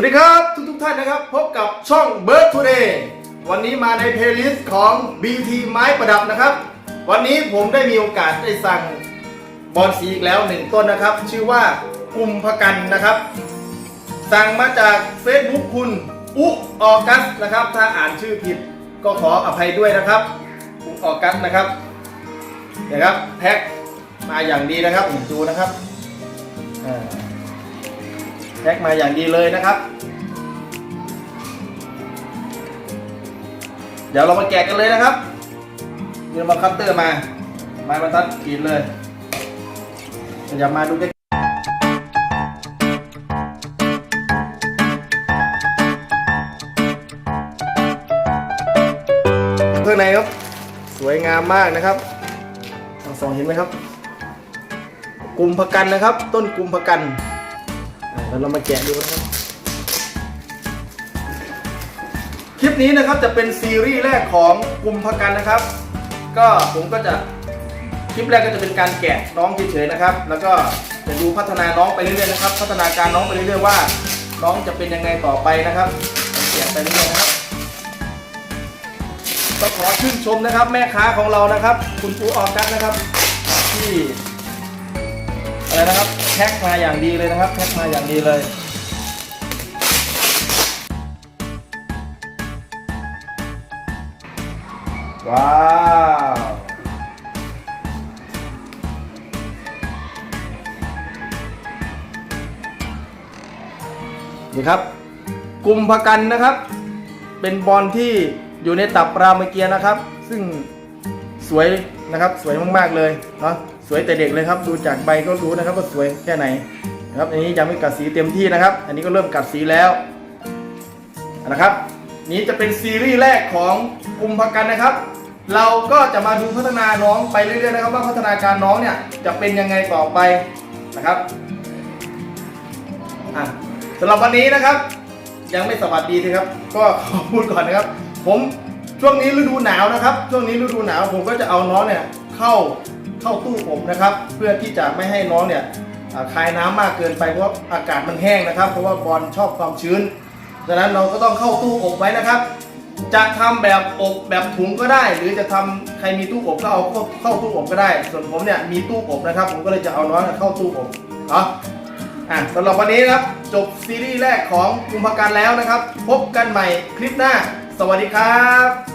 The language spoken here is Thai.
วัสดีครับทุกทุกท่านนะครับ พบกับช่อง Bird Today วันนี้มาในเพลย์ลิสต์ของ BT ไม้ประดับนะครับ วันนี้ผมได้มีโอกาสได้สั่งบอลสีอีกแล้วหนึ่งต้นนะครับ ชื่อว่ากุมภกันนะครับ สั่งมาจาก Facebook คุณอุออกัสนะครับ ถ้าอ่านชื่อผิดก็ขออภัยด้วยนะครับอุออกัสนะครับเนี่ยครับแพ็คมาอย่างดีนะครับผมดูนะครับอ่า แพ็คมาอย่างดีเลยนะครับ เดี๋ยวเรามาแกะกันเลยนะครับเดี๋ยวมาคัตเตอร์มา ไม้บรรทัดกรีดเลยเดี๋ยวมาดูกันข้างในครับ สวยงามมากนะครับทั้งสองเห็นไหมครับ กลุ่มภกันนะครับ ต้นกลุ่มภกัน แล้วเรามาแกะดูนะครับ คลิปนี้นะครับจะเป็นซีรีส์แรกของกลุ่มพักกันนะครับ ก็ผมก็จะคลิปแรกก็จะเป็นการแกะน้องเฉยๆนะครับ แล้วก็จะดูพัฒนาน้องไปเรื่อยๆนะครับ พัฒนาการน้องไปเรื่อยๆว่า น้องจะเป็นยังไงต่อไปนะครับแกะไปเรื่อยๆนะครับก็ขอชื่นชมนะครับ แม่ค้าของเรานะครับ คุณปูออกัสนะครับที่ อะไรนะครับ แพ็คมาอย่างดีเลยนะครับ แพ็คมาอย่างดีเลยว้าวนี่ครับกลุ่มพกันนะครับ เป็นบอลที่อยู่ในตับรามเกียร์นะครับ ซึ่ง สวยนะครับสวยมากๆเลยเนาะสวยแต่เด็กเลยครับดูจากใบก็รู้นะครับว่าสวยแค่ไหนนะครับอันนี้ยังไม่กัดสีเต็มที่นะครับ อันนี้ก็เริ่มกัดสีแล้วนะครับ นี้จะเป็นซีรีส์แรกของกลุ่มพักกันนะครับ เราก็จะมาดูพัฒนาน้องไปเรื่อยๆนะครับ ว่าพัฒนาการน้องเนี่ยจะเป็นยังไงต่อไปนะครับสำหรับวันนี้นะครับ ยังไม่สวัสดีสิครับ ก็ขอพูดก่อนนะครับ ผม ช่วงนี้ฤดูหนาวนะครับ ช่วงนี้ฤดูหนาวผมก็จะเอาน้องเนี่ยเข้าเข้าตู้ผมนะครับ เพื่อที่จะไม่ให้น้องเนี่ยคายน้ำมากเกินไปเพราะอากาศมันแห้งนะครับ เพราะว่าบอลชอบความชื้นดังนั้นเราก็ต้องเข้าตู้อบไว้นะครับจะทำแบบอบแบบถุงก็ได้ หรือจะทำใครมีตู้อบก็เอาเข้าเข้าตู้อบก็ได้ ส่วนผมเนี่ยมีตู้อบนะครับ ผมก็เลยจะเอาน้องเข้าตู้อบเนาะอะสำหรับวันนี้นะครับ จบซีรีส์แรกของกุมภกันแล้วนะครับ พบกันใหม่คลิปหน้า สวัสดีครับ